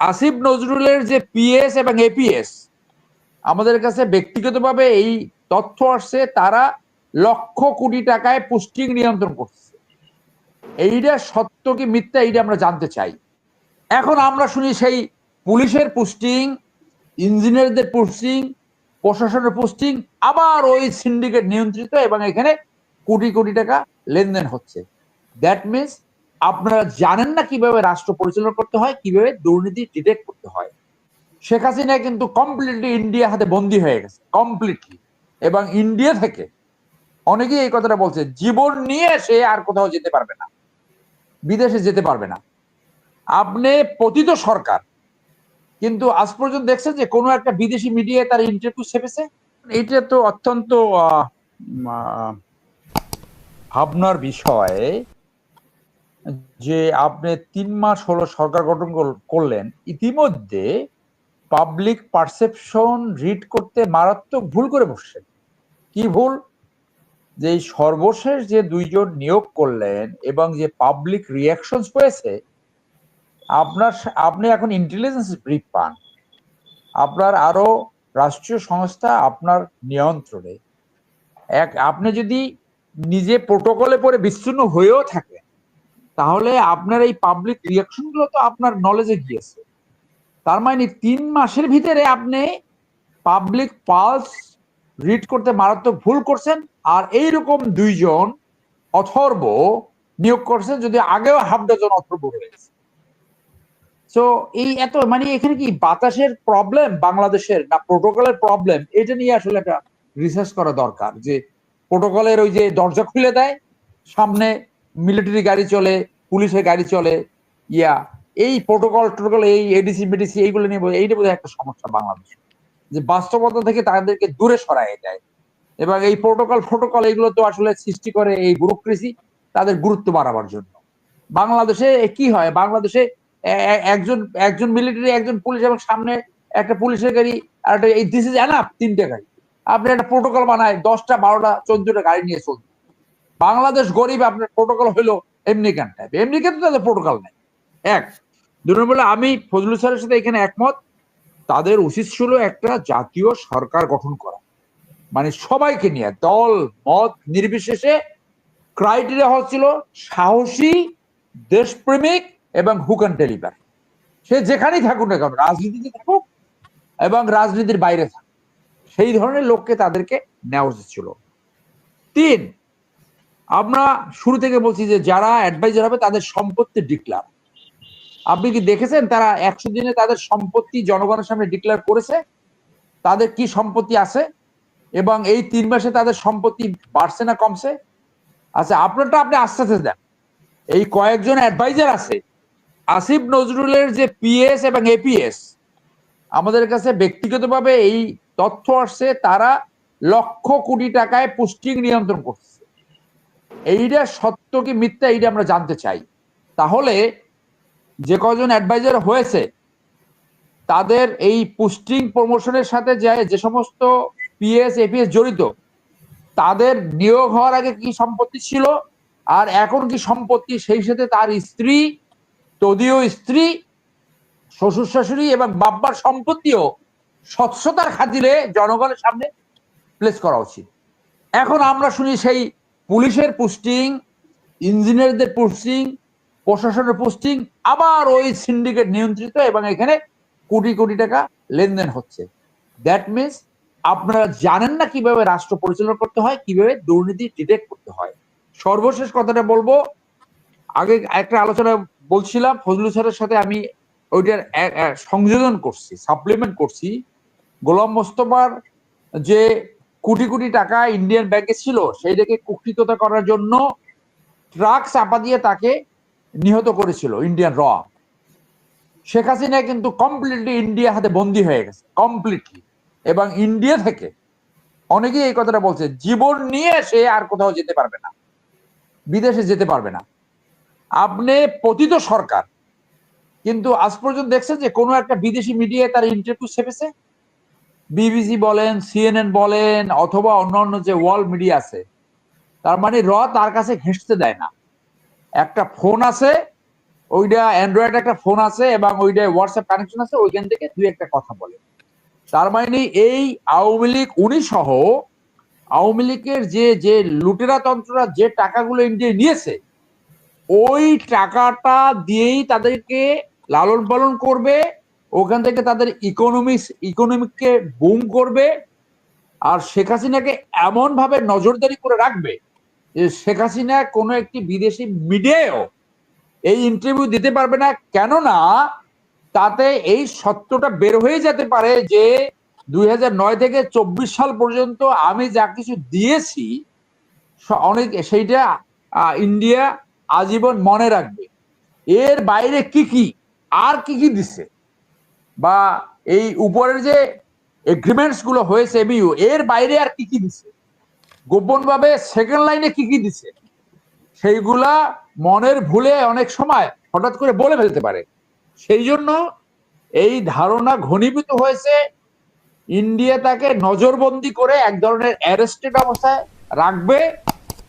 আসিফ নজরুলের যে পিএস এবং এপিএস আমাদের কাছে ব্যক্তিগতভাবে এই তথ্য আসছে, তারা লক্ষ কোটি টাকায় পুষ্টিং নিয়ন্ত্রণ করছে। এইটা সত্য কি মিথ্যা, এইটা আমরা জানতে চাই। এখন আমরা শুনি সেই পুলিশের পোস্টিং, ইঞ্জিনিয়ারদের পোস্টিং, প্রশাসনের পোস্টিং, আবার ওই সিন্ডিকেট নিয়ন্ত্রিত এবং এখানে কোটি কোটি টাকা লেনদেন হচ্ছে। দ্যাট মিনস আপনারা জানেন না কীভাবে রাষ্ট্র পরিচালনা করতে হয়, কীভাবে দুর্নীতি ডিটেক্ট করতে হয়। শেখ হাসিনা কিন্তু কমপ্লিটলি ইন্ডিয়া হাতে বন্দি হয়ে গেছে কমপ্লিটলি এবং ইন্ডিয়া থেকে অনেকেই এই কথাটা বলছে, জীবন নিয়ে সে আর কোথাও যেতে পারবে না, বিদেশে যেতে পারবে না। আপনি পতিত সরকার, কিন্তু আজ পর্যন্ত দেখছেন যে কোনো একটা বিদেশি মিডিয়ায় তার ইন্টারভিউ ছেপেছে? এটা তো অত্যন্ত ভাবনার বিষয়। যে আপনি তিন মাস হলো সরকার গঠন করলেন, ইতিমধ্যে পাবলিক পারসেপশন রিড করতে মারাত্মক ভুল করে বসছেন। কি ভুল? যে সর্বশেষ যে দুইজন নিয়োগ করলেন এবং যে পাবলিক রিয়াকশন পেয়েছে, আপনার আপনি এখন ইন্টেলিজেন্স ব্রিফ পান। আপনার আরও রাষ্ট্রীয় সংস্থা আপনার নিয়ন্ত্রণে। এক, আপনি যদি নিজে প্রোটোকলে পরে বিচ্ছিন্ন হয়েও থাকেন তাহলে আপনার এই পাবলিক রিয়াকশনগুলো তো আপনার নলেজে গিয়েছে। তার মানে তিন মাসের ভিতরে আপনি পাবলিক পালস রিড করতে মারাত্মক ভুল করছেন, আর এইরকম দুইজন অথর্ব নিয়োগ করছেন যদি আগেও হাফ ডজন অথর্ব রয়েছে সো এই এত মানে এখানে কি বাতাসের প্রবলেম বাংলাদেশের না প্রোটোকলের প্রবলেম এটা নিয়ে আসলে একটা রিসার্চ করা দরকার যে প্রোটোকলের ওই যে দরজা খুলে দেয়, সামনে মিলিটারি গাড়ি চলে, পুলিশের গাড়ি চলে, ইয়া, এই প্রোটোকল টোটোকল, এই এডিসি মেডিসি এইগুলো নিয়ে এইটা বোধহয় একটা সমস্যা বাংলাদেশ। যে বাস্তবতা থেকে তাদেরকে দূরে সরায় দেয় এবং এই প্রোটোকল প্রোটোকল এগুলো তো আসলে সৃষ্টি করে এই ব্যুরোক্রেসি তাদের গুরুত্ব বাড়াবার জন্য। বাংলাদেশে কি হয়? বাংলাদেশে একজন একজন মিলিটারি একজন পুলিশ এবং সামনে একটা পুলিশের গাড়ি আর একটা, এই দিস ইজ এনাফ তিনটে গাড়ি। আপনি একটা প্রোটোকল বানায়, দশটা, বারোটা, চোদ্দটা গাড়ি নিয়ে চলবে বাংলাদেশ গরিব, আপনার প্রোটোকল হলো আমেরিকান টাইপ আমেরিকাতে তো তাদের প্রোটোকল নেই। এক, দুই নম্বর আমি ফজলুল স্যারের সাথে এখানে একমত, তাদের উচিত ছিল একটা জাতীয় সরকার গঠন করা। মানে সবাইকে নিয়ে, দল, মত নির্বিশেষে ক্রাইটেরিয়া হচ্ছিল সাহসী, দেশপ্রেমিক এবং হুকান ডেলিভার সে যেখানেই থাকুক না কেন, রাজনীতিতে থাকুক এবং রাজনীতির বাইরে থাকুক, সেই ধরনের লোককে তাদেরকে নেওয়া উচিত ছিল। তিন আমরা শুরু থেকে বলছি যে যারা অ্যাডভাইজার হবে তাদের সম্পত্তি ডিক্লার আপনি কি দেখেছেন তারা একশো দিনে তাদের সম্পত্তি জনগণের সামনে ডিক্লেয়ার করেছে? তাদের কি সম্পত্তি আছে? এবং এই তিন মাসে তাদের সম্পত্তি বাড়ছে না কমছে? আচ্ছা আপনারটা আপনি আস্তে আস্তে দেন। এই কয়েকজন অ্যাডভাইজার আছে, আসিফ নজরুলের যে পিএস এবং এপিএস আমাদের কাছে ব্যক্তিগতভাবে এই তথ্য আসছে, তারা লক্ষ কোটি টাকায় পুষ্টিং নিয়ন্ত্রণ করছে। এইটা সত্য কি মিথ্যা এইটা আমরা জানতে চাই। তাহলে যে কজন অ্যাডভাইজার হয়েছে, তাদের এই পুস্টিং প্রমোশনের সাথে যে যে সমস্ত পিএস এপিএস জড়িত, তাদের নিয়োগ হওয়ার আগে কি সম্পত্তি ছিল? আর এখন কি সম্পত্তি? সেই সাথে তার স্ত্রী, তদীয় স্ত্রী, শ্বশুর শাশুড়ি এবং বাব্বার সম্পত্তিও স্বচ্ছতার খাতিরে জনগণের সামনে প্লেস করা উচিত। এখন আমরা শুনি সেই পুলিশের পোস্টিং ইঞ্জিনিয়ারদের পোস্টিং প্রশাসনের পোস্টিং আবার ওই সিন্ডিকেট নিয়ন্ত্রিত এবং এখানে কোটি কোটি টাকা লেনদেন হচ্ছে। দ্যাট মিনস আপনারা জানেন না কীভাবে রাষ্ট্র পরিচালনা করতে হয়, কীভাবে দুর্নীতি ডিটেক্ট করতে হয়। সর্বশেষ কথাটা বলব, আগে একটা আলোচনা বলছিলাম ফজলুল স্যারের সাথে আমি ওইটার সংযোজন করছি সাপ্লিমেন্ট করছি। গোলাম মোস্তফার যে কোটি কোটি টাকা ইন্ডিয়ান ব্যাংকে ছিল সেই সেইটাকে কুক্ষিততা করার জন্য ট্রাক চাপা দিয়ে তাকে নিহত করেছিল ইন্ডিয়ান র। শেখ হাসিনা কিন্তু কমপ্লিটলি ইন্ডিয়া হাতে বন্দি হয়ে গেছে কমপ্লিটলি এবং ইন্ডিয়া থেকে অনেকেই এই কথাটা বলছে, জীবন নিয়ে সে আর কোথাও যেতে পারবে না, বিদেশে যেতে পারবে না। আপনি পতিত সরকার, কিন্তু আজ পর্যন্ত দেখছেন যে কোনো একটা বিদেশি মিডিয়ায় তার ইন্টারভিউ ছেপেছে? বিবিসি বলেন সিএনএন বলেন, অথবা অন্যান্য যে ওয়ার্ল্ড মিডিয়া আছে, তার মানে র তার কাছে ঘেঁষতে দেয় না। একটা ফোন আছে, ওইটা অ্যান্ড্রয়েড একটা ফোন আছে এবং ওইটা হোয়াটসঅ্যাপ কানেকশন আছে, ওইখান থেকে দুই একটা কথা বলে। তার মানে এই আওয়ামী লীগ, উনি সহ আওয়ামী লীগের যে যে লুটেরা তন্ত্ররা যে টাকাগুলো ইন্ডিয়া নিয়েছে, ওই টাকাটা দিয়েই তাদেরকে লালন পালন করবে ওখান থেকে তাদের ইকোনমিক্স ইকোনমিককে বুম করবে আর শেখ হাসিনাকে এমন ভাবে নজরদারি করে রাখবে যে শেখ হাসিনা কোনো একটি বিদেশি মিডিয়াও এই ইন্টারভিউ দিতে পারবে না। কেননা তাতে এই সত্যটা বের হয়ে যেতে পারে যে দুই হাজার নয় থেকে চব্বিশ সাল পর্যন্ত আমি যা কিছু দিয়েছি অনেক সেইটা ইন্ডিয়া আজীবন মনে রাখবে। এর বাইরে কি কি, আর কি কি দিচ্ছে বা এই উপরের যে এগ্রিমেন্টসগুলো হয়েছে এমইউ এর বাইরে আর কি কি দিছে? গোপন ভাবে সেকেন্ড লাইনে কি কি দিছে? সেইগুলা মনের ভুলে অনেক সময় হঠাৎ করে বলে ফেলতে পারে। সেই জন্য এই ধারণা ঘনীভূত হয়েছে ইন্ডিয়া তাকে নজরবন্দি করে এক ধরনের অ্যারেস্টেড অবস্থায় রাখবে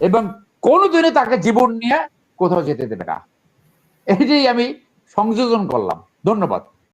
এবং কোনোদিনই তাকে জীবন নিয়ে কোথাও যেতে দেবে না। এইটাই আমি সংযোজন করলাম। ধন্যবাদ।